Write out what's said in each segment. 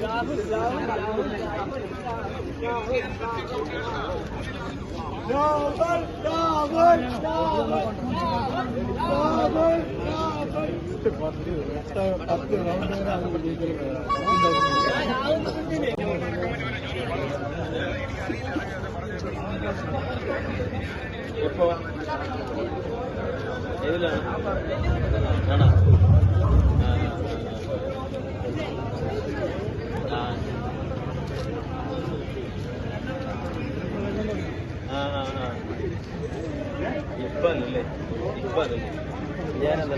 Double, double, double, double, எப்போ எதுல வேணா അല്ലല്ലേ ഇപ്പൊ അല്ലല്ലേ ഞാനെന്താ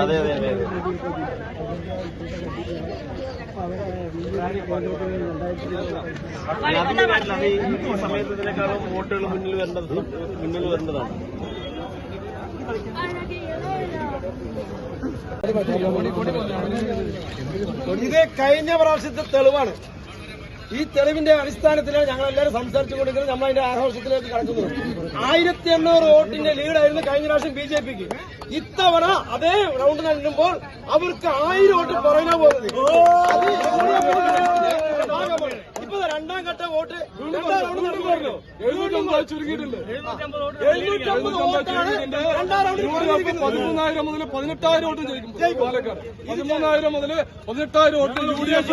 അതെ അതെ അതെ അതെ അതിന്റെ കാര്യത്തിൽ അത് ഈ ഈ സമയത്ത് ഇതിനേക്കാളും വോട്ടുകൾ മുന്നിൽ വരേണ്ടത് മുന്നിൽ വരേണ്ടതാണ് ഇത് കഴിഞ്ഞ പ്രാവശ്യത്തെ തെളിവാണ്. ഈ തെളിവിന്റെ അടിസ്ഥാനത്തിലാണ് ഞങ്ങൾ എല്ലാവരും സംസാരിച്ചു കൊണ്ടിരിക്കുന്നത് നമ്മൾ അതിന്റെ ആഘോഷത്തിലേക്ക് കടക്കുന്നത്. ആയിരത്തി എണ്ണൂറ് വോട്ടിന്റെ ലീഡായിരുന്നു കഴിഞ്ഞ പ്രാവശ്യം ബി ജെ പിക്ക്. ഇത്തവണ അതേ റൗണ്ട് നൽകുമ്പോൾ അവർക്ക് ആയിരം വോട്ട് പറയാൻ പോകുന്നത് അത് ഭാഗമാണ്. ഇപ്പൊ ദാ രണ്ടാം ഘട്ട വോട്ട്. പതിമൂന്നായിരം മുതൽ പതിനെട്ടായിരം വോട്ട് ജയിക്കും. പാലക്കാട്. പതിമൂന്നായിരം മുതൽ പതിനെട്ടായിരം വോട്ട് യു ഡി എഫ്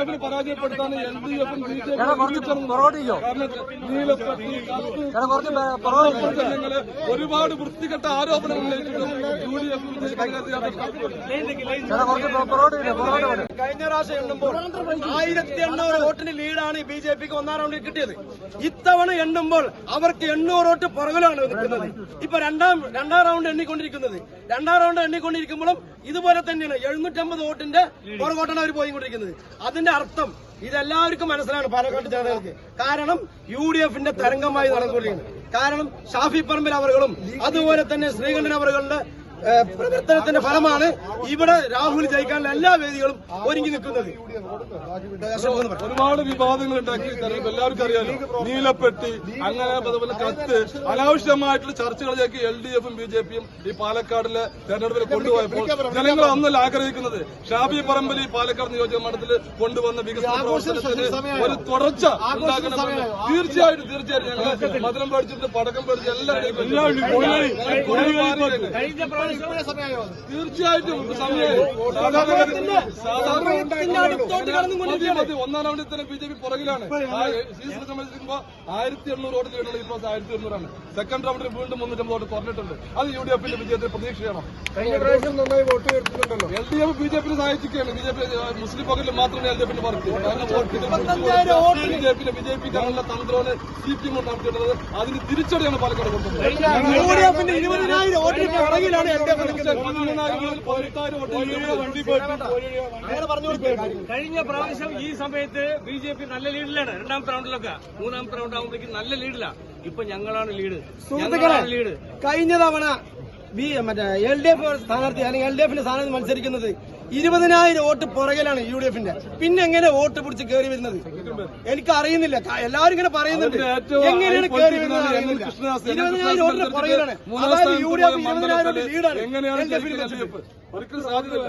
എഫിനെ പരാജയപ്പെടുത്താൻ എൽ ഡി എഫും ബി ജെ പിയും ഒരുപാട് വൃത്തികെട്ട ആരോപണങ്ങൾ ഉന്നയിച്ചിട്ടും യു ഡി എഫ് കഴിഞ്ഞ പ്രാവശ്യം എണ്ണുമ്പോൾ ആയിരത്തി എണ്ണൂറ് വോട്ടിന് ലീഡാണ് ബി ജെ പിക്ക് ഒന്നാം റൗണ്ടിൽ കിട്ടിയത്. ഇത്തവണ എണ്ണുമ്പോൾ അവർക്ക് എണ്ണൂറ് വോട്ട് പുറകിലാണ് നിൽക്കുന്നത്. ഇപ്പൊ രണ്ടാം രണ്ടാം റൗണ്ട് എണ്ണിക്കൊണ്ടിരിക്കുന്നത്. രണ്ടാം റൗണ്ട് എണ്ണിക്കൊണ്ടിരിക്കുമ്പോഴും ഇതുപോലെ തന്നെയാണ് എഴുന്നൂറ്റമ്പത് വോട്ടിന്റെ പുറകോട്ടാണ് അവർ പോയിക്കൊണ്ടിരിക്കുന്നത്. അതിന്റെ അർത്ഥം ഇതെല്ലാവർക്കും മനസ്സിലാണ് പാലക്കാട് ജനതകൾക്ക്. കാരണം യു ഡി എഫിന്റെ തരംഗമായി നടന്നുകൊണ്ടിരിക്കുന്നത് കാരണം ഷാഫി പറമ്പിൽ അവറുകളും അതുപോലെ തന്നെ ശ്രീകണ്ഠൻ അവറുകളുടെ പ്രവർത്തനത്തിന്റെ ഫലമാണ് ഇവിടെ രാഹുൽ ജയിക്കാനുള്ള എല്ലാ വേദികളും ഒരുങ്ങി നിൽക്കുന്നത്. ഒരുപാട് വിവാദങ്ങൾ ഉണ്ടാക്കി തെരഞ്ഞെടുപ്പ് എല്ലാവർക്കും അറിയാലോ. നീലപ്പെട്ടി അങ്ങനെ അതുപോലെ കത്ത് അനാവശ്യമായിട്ടുള്ള ചർച്ചകളിലേക്ക് എൽ ഡി എഫും ബി ജെ പിയും ഈ പാലക്കാടിലെ തെരഞ്ഞെടുപ്പിൽ കൊണ്ടുപോയപ്പോൾ ജനങ്ങൾ അന്നല്ല ആഗ്രഹിക്കുന്നത്. ഷാബി പറമ്പിൽ ഈ പാലക്കാട് നിയോജക മണ്ഡലത്തിൽ കൊണ്ടുവന്ന വികസന പ്രവർത്തനത്തിന് ഒരു തുടർച്ച ഉണ്ടാക്കണമെന്ന് തീർച്ചയായിട്ടും തീർച്ചയായിട്ടും ഞങ്ങൾ മധുരം പേടിച്ചിട്ട് പടക്കം പേടിച്ച് എല്ലാം തീർച്ചയായിട്ടും. ഒന്നാം റൗണ്ടിൽ തന്നെ ബി ജെ പി പുറകിലാണ്. സംബന്ധിക്കുമ്പോ ആയിരത്തി എണ്ണൂറ് വോട്ട് ലീഡുള്ള ഇപ്പോൾ ആയിരത്തി എണ്ണൂറാണ് സെക്കൻഡ് റൗണ്ടിൽ വീണ്ടും മുന്നൂറ്റമ്പത് വോട്ട് കുറഞ്ഞിട്ടുണ്ട്. അത് യു ഡി എഫിന്റെ വിജയത്തിൽ പ്രതീക്ഷയാണ്? കഴിഞ്ഞ പ്രാവശ്യം നന്നായി vote എടുത്തിട്ടുണ്ടല്ലോ L D F B J പിനെ സഹായിച്ചിരിക്കുകയാണ്. ബി ജെ പി മുസ്ലിം പകലിൽ മാത്രമേ എൽ ഡി എഫിന് പറഞ്ഞു ബി ജെ പിന്റെ ബി ജെ പിക്ക് അങ്ങനെയുള്ള തന്ത്രമാണ് സി പി എം നടത്തിയിട്ടുള്ളത്. അതിന് തിരിച്ചടിയാണ് പാലക്കാട് കൊടുത്തത് യു ഡി എഫിന്റെ ഇരുപതിനായിരം വോട്ടിന് പുറകിലാണ് എൽ ഡി എഫ് നിൽക്കുന്നത് കഴിഞ്ഞ പ്രാവശ്യം ഈ സമയത്ത് ബി ജെ പി നല്ല ലീഡിലാണ്. രണ്ടാമത്തെ റൗണ്ടിലൊക്കെ. മൂന്നാമത്തെ റൗണ്ട് ആകുമ്പോഴേക്കും നല്ല ലീഡിലാണ് ഇപ്പൊ ഞങ്ങളാണ് ലീഡ്. സുഹൃത്തുക്കളാണ് ലീഡ്. കഴിഞ്ഞ തവണ ബി മറ്റേ എൽ ഡി എഫ് സ്ഥാനാർത്ഥി അല്ലെങ്കിൽ എൽ ഡി എഫിന്റെ സ്ഥാനാർത്ഥി മത്സരിക്കുന്നത് ഇരുപതിനായിരം വോട്ട് പുറകിലാണ് യു ഡി എഫിന്റെ പിന്നെ എങ്ങനെ വോട്ട് പിടിച്ച് കയറി വരുന്നത്? എനിക്ക് അറിയുന്നില്ല എല്ലാവരും ഇങ്ങനെ പറയുന്നുണ്ട്. എങ്ങനെയാണ് കയറി വരുന്നത് അറിയുന്നില്ല. ഇരുപതിനായിരം വോട്ടിന് പുറകിലാണ്. അതായത് യു ഡി എഫ് ഇരുപതിനായിരം വോട്ട് ലീഡാണ് എൽ ഡി എഫിൽ ഒരിക്കലും സാധ്യതയില്ല.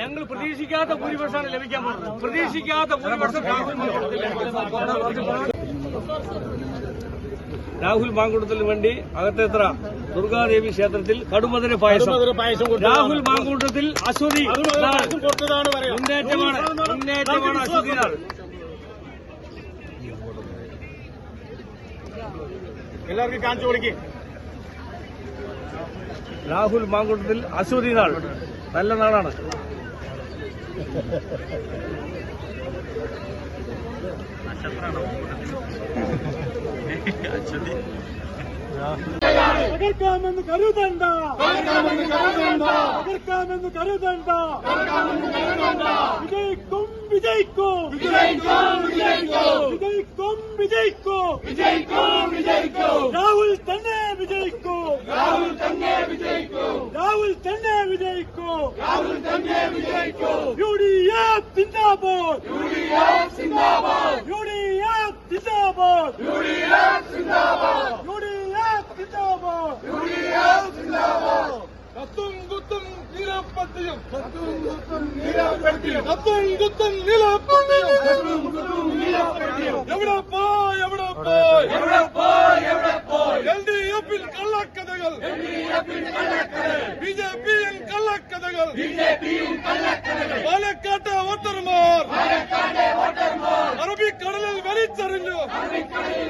ഞങ്ങൾ പ്രതീക്ഷിക്കാത്ത ഭൂരിപക്ഷമാണ് ലഭിക്കാൻ പോകുന്നത്. പ്രതീക്ഷിക്കാത്ത ഭൂരിപക്ഷം രാഹുൽ മാങ്കൂട്ടത്തിന് വേണ്ടി അകത്തേത്ര ദുർഗാദേവി ക്ഷേത്രത്തിൽ കടുമതിര പായസം. രാഹുൽ മാങ്കൂട്ടത്തിൽ അശ്വതി മുന്നേറ്റമാണ്. മുന്നേറ്റമാണ് അശ്വതി എല്ലാവർക്കും കാണിച്ചു കൊടുക്കേ. രാഹുൽ മാങ്കൂട്ടത്തിൽ അശ്വതി നാൾ നല്ല നാളാണ് തകർക്കാമെന്ന് കരുതണ്ട. തകർക്കാമെന്ന് കരുതണ്ട. വിജയിക്കും വിജയിക്കും. വിജയിക്കും വിജയിക്കും. വിജയിക്കും രാഹുൽ തന്നെ വിജയിക്കും. രാഹുൽ തന്നെ വിജയിക്കും. രാഹുൽ തന്നെ വിജയിക്കും രാഹുൽ തന്നെ വിജയിക്കും യു ഡി എഫ് സിന്ദാബാദ് യു ഡി എഫ് സിന്ദാബാദ് യു ഡി എഫ് സിന്ദാബാദ് യു ഡി എഫ് സിന്ദാബാദ് യു ഡി എഫ് സിന്ദാബാദ് യു ഡി എഫ് സിന്ദാബാദ് കത്തും കുത്തും നിലപ്പത്തിയും കത്തും കുത്തും നിലപ്പത്തിയും കത്തും കുത്തും നിലപ്പത്തിയും കത്തും കുത്തും നിലപ്പത്തിയും എവിടെ പോയി എവിടെ പോയി എവിടെ പോയി എവിടെ പോയി എൽ ഡി എഫിൽ കള്ളക്കഥകൾ എൽ ഡി എഫിൽ കള്ളക്കഥകൾ ബി ജെ പിയിൽ കള്ളക്കഥകൾ ബി ജെ പിയിൽ കള്ളക്കഥകൾ പാലക്കാട്ടെ വോട്ടർമാർ പാലക്കാട്ടെ വോട്ടർമാർ അറബിക്കടലിൽ വലിച്ചെറിഞ്ഞു അറബിക്കടലിൽ വലിച്ചെറിഞ്ഞു അറബിക്കടലിൽ വലിച്ചെറിഞ്ഞു അറബിക്കടലിൽ വലിച്ചെറിഞ്ഞു U D